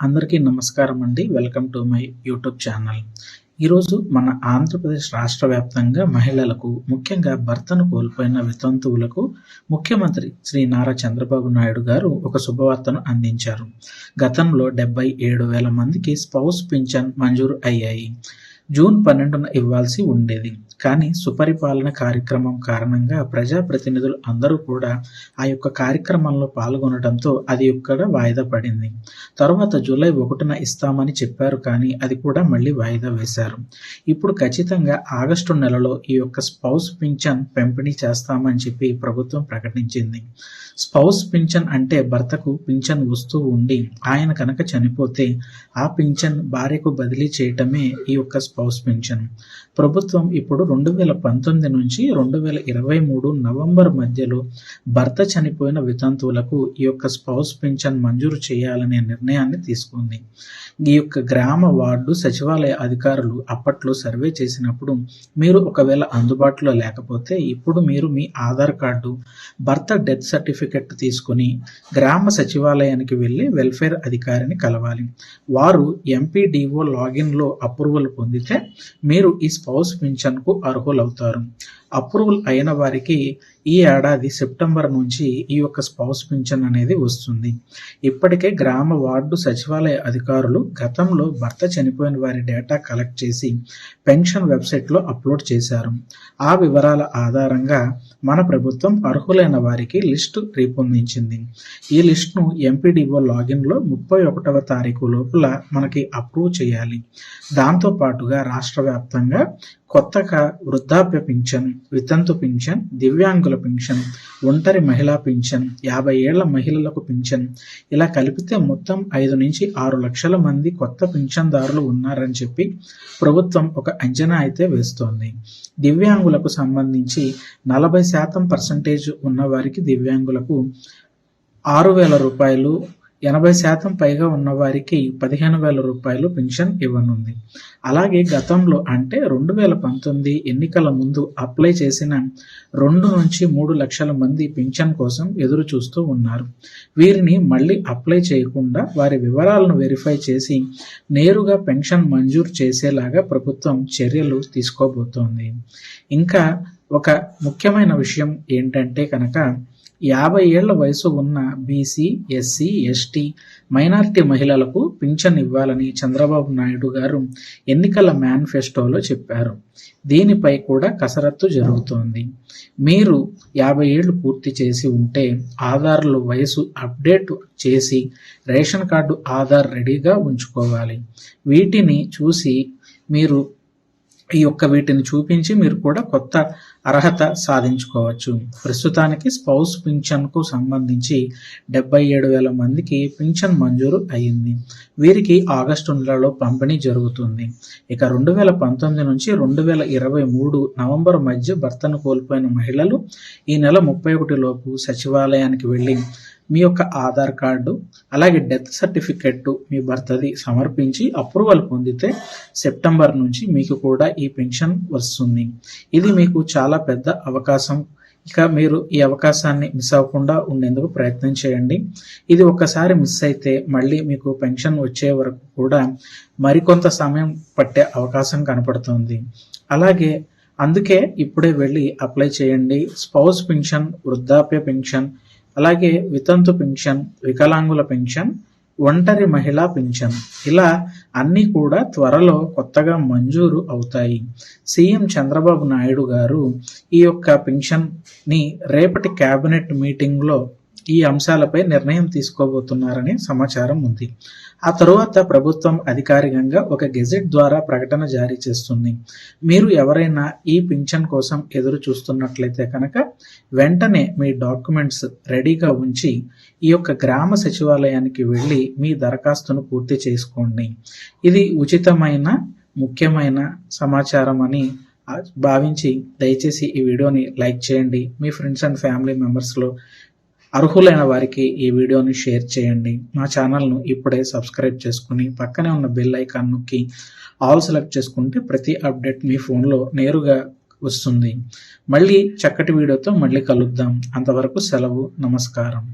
అందరికీ నమస్కారం అండి. Welcome to my YouTube channel. ఈరోజు మన ఆంధ్రప్రదేశ్ రాష్ట్ర వ్యాప్తంగా మహిళలకు ముఖ్యంగా భర్తను కోల్పోయిన వితంతువులకు ముఖ్యమంత్రి శ్రీ నారా చంద్రబాబు నాయుడు గారు ఒక శుభవార్తను అందించారు. గతంలో డెబ్బై ఏడు వేల మందికి స్పౌస్ పింఛన్ మంజూరు అయ్యాయి. జూన్ పన్నెండున ఇవ్వాల్సి ఉండేది. కానీ సుపరిపాలన కార్యక్రమం కారణంగా ప్రజాప్రతినిధులు అందరూ కూడా ఆ యొక్క కార్యక్రమంలో పాల్గొనడంతో అది ఇక్కడ వాయిదా పడింది. తర్వాత జూలై ఒకటిన ఇస్తామని చెప్పారు కానీ అది కూడా మళ్ళీ వాయిదా వేశారు. ఇప్పుడు ఖచ్చితంగా ఆగస్టు నెలలో ఈ యొక్క స్పౌస్ పింఛన్ పంపిణీ చేస్తామని చెప్పి ప్రభుత్వం ప్రకటించింది. స్పౌస్ పింఛన్ అంటే భర్తకు పింఛన్ వస్తూ ఉండి ఆయన కనుక చనిపోతే ఆ పింఛన్ భార్యకు బదిలీ చేయటమే ఈ యొక్క స్పౌస్ పెన్షన్ ప్రభుత్వం ఇప్పుడు రెండు వేల పంతొమ్మిది నుంచి రెండు వేల ఇరవై మూడు నవంబర్ మధ్యలో భర్త చనిపోయిన వితంతువులకు ఈ యొక్క స్పౌస్ పెన్షన్ మంజూరు చేయాలనే నిర్ణయాన్ని తీసుకుంది. ఈ యొక్క గ్రామ వార్డు సచివాలయ అధికారులు అప్పట్లో సర్వే చేసినప్పుడు మీరు ఒకవేళ అందుబాటులో లేకపోతే ఇప్పుడు మీరు మీ ఆధార్ కార్డు భర్త డెత్ సర్టిఫికెట్ తీసుకుని గ్రామ సచివాలయానికి వెళ్ళి వెల్ఫేర్ అధికారిని కలవాలి. వారు ఎంపీడీఓ లాగిన్లో అప్రూవల్ పొందితే మీరు ఈ స్పౌస్ పింఛన్కు అర్హులవుతారు అప్రూవల్ అయిన వారికి ఈ ఏడాది సెప్టెంబర్ నుంచి ఈ యొక్క స్పౌస్ పింఛన్ అనేది వస్తుంది. ఇప్పటికే గ్రామ వార్డు సచివాలయ అధికారులు గతంలో భర్త చనిపోయిన వారి డేటా కలెక్ట్ చేసి పెన్షన్ వెబ్సైట్లో అప్లోడ్ చేశారు. ఆ వివరాల ఆధారంగా మన ప్రభుత్వం అర్హులైన వారికి లిస్టు రూపొందించింది. ఈ లిస్టును ఎంపీడీఓ లాగిన్లో ముప్పై ఒకటవ తారీఖు లోపల మనకి అప్రూవ్ చేయాలి. దాంతో పాటుగా రాష్ట్ర వ్యాప్తంగా కొత్తగా వృద్ధాప్య పింఛన్ వితంతు పింఛన్ దివ్యాంగుల పింఛన్ ఒంటరి మహిళా పింఛన్ యాభై ఏళ్ళ మహిళలకు పింఛన్. ఇలా కలిపితే మొత్తం ఐదు నుంచి ఆరు లక్షల మంది కొత్త పింఛన్దారులు ఉన్నారని చెప్పి ప్రభుత్వం ఒక అంచనా అయితే వేస్తోంది. దివ్యాంగులకు సంబంధించి నలభై శాతం పర్సంటేజ్ ఉన్న వారికి దివ్యాంగులకు ఆరు వేల రూపాయలు ఎనభై శాతం పైగా ఉన్నవారికి పదిహేను వేల రూపాయలు పెన్షన్ ఇవ్వనుంది. అలాగే గతంలో అంటే రెండు వేల పంతొమ్మిది ఎన్నికల ముందు అప్లై చేసిన రెండు నుంచి మూడు లక్షల మంది పింఛన్ కోసం ఎదురు చూస్తూ ఉన్నారు. వీరిని మళ్ళీ అప్లై చేయకుండా వారి వివరాలను వెరిఫై చేసి నేరుగా పెన్షన్ మంజూరు చేసేలాగా ప్రభుత్వం చర్యలు తీసుకోబోతోంది. ఇంకా ఒక ముఖ్యమైన విషయం ఏంటంటే కనుక యాభై ఏళ్ళ వయసు ఉన్న బీసీ ఎస్సీ ఎస్టీ మైనారిటీ మహిళలకు పింఛన్ ఇవ్వాలని చంద్రబాబు నాయుడు గారు ఎన్నికల మేనిఫెస్టోలో చెప్పారు. దీనిపై కూడా కసరత్తు జరుగుతోంది. మీరు యాభై ఏళ్ళు పూర్తి చేసి ఉంటే ఆధార్లు వయసు అప్డేట్ చేసి రేషన్ కార్డు ఆధార్ రెడీగా ఉంచుకోవాలి. వీటిని చూసి మీరు ఈ యొక్క వీటిని చూపించి మీరు కూడా కొత్త అర్హత సాధించుకోవచ్చు. ప్రస్తుతానికి స్పౌస్ పింఛన్కు సంబంధించి డెబ్బై ఏడు వేల మందికి పింఛన్ మంజూరు అయింది. వీరికి ఆగస్టు నెలలో పంపిణీ జరుగుతుంది. ఇక రెండు వేల పంతొమ్మిది నుంచి రెండు వేల ఇరవై మూడు నవంబర్ మధ్య భర్తను కోల్పోయిన మహిళలు ఈ నెల ముప్పై ఒకటి లోపు సచివాలయానికి వెళ్ళి మీ యొక్క ఆధార్ కార్డు అలాగే డెత్ సర్టిఫికెట్ మీ భర్తది సమర్పించి అప్రూవల్ పొందితే సెప్టెంబర్ నుంచి మీకు కూడా ఈ పెన్షన్ వస్తుంది. ఇది మీకు చాలా పెద్ద అవకాశం. ఇక మీరు ఈ అవకాశాన్ని మిస్ అవ్వకుండా ఉండేందుకు ప్రయత్నం చేయండి. ఇది ఒక్కసారి మిస్ అయితే మళ్ళీ మీకు పెన్షన్ వచ్చే వరకు కూడా మరికొంత సమయం పట్టే అవకాశం కనపడుతుంది. అలాగే అందుకే ఇప్పుడే వెళ్ళి అప్లై చేయండి. స్పౌస్ పెన్షన్ వృద్ధాప్య పెన్షన్ అలాగే వితంతు పెన్షన్ వికలాంగుల పెన్షన్ ఒంటరి మహిళా పింఛన్. ఇలా అన్నీ కూడా త్వరలో కొత్తగా మంజూరు అవుతాయి. సీఎం చంద్రబాబు నాయుడు గారు ఈ యొక్క పెన్షన్ని రేపటి కేబినెట్ మీటింగ్లో ఈ అంశాలపై నిర్ణయం తీసుకోబోతున్నారని సమాచారం ఉంది. ఆ తరువాత ప్రభుత్వం అధికారికంగా ఒక గెజెట్ ద్వారా ప్రకటన జారీ చేస్తుంది. మీరు ఎవరైనా ఈ పింఛన్ కోసం ఎదురు చూస్తున్నట్లయితే కనుక వెంటనే మీ డాక్యుమెంట్స్ రెడీగా ఉంచి ఈ యొక్క గ్రామ సచివాలయానికి వెళ్ళి మీ దరఖాస్తును పూర్తి చేసుకోండి. ఇది ఉచితమైన ముఖ్యమైన సమాచారం అని భావించి దయచేసి ఈ వీడియోని లైక్ చేయండి. మీ ఫ్రెండ్స్ అండ్ ఫ్యామిలీ మెంబర్స్లో అర్హులైన వారికి ఈ వీడియోని షేర్ చేయండి. మా ఛానల్ను ఇప్పుడే సబ్స్క్రైబ్ చేసుకుని పక్కనే ఉన్న బెల్ ఐకాన్ నొక్కి ఆల్ సెలెక్ట్ చేసుకుంటే ప్రతి అప్డేట్ మీ ఫోన్లో నేరుగా వస్తుంది. మళ్ళీ చక్కటి వీడియోతో మళ్ళీ కలుద్దాం. అంతవరకు సెలవు నమస్కారం.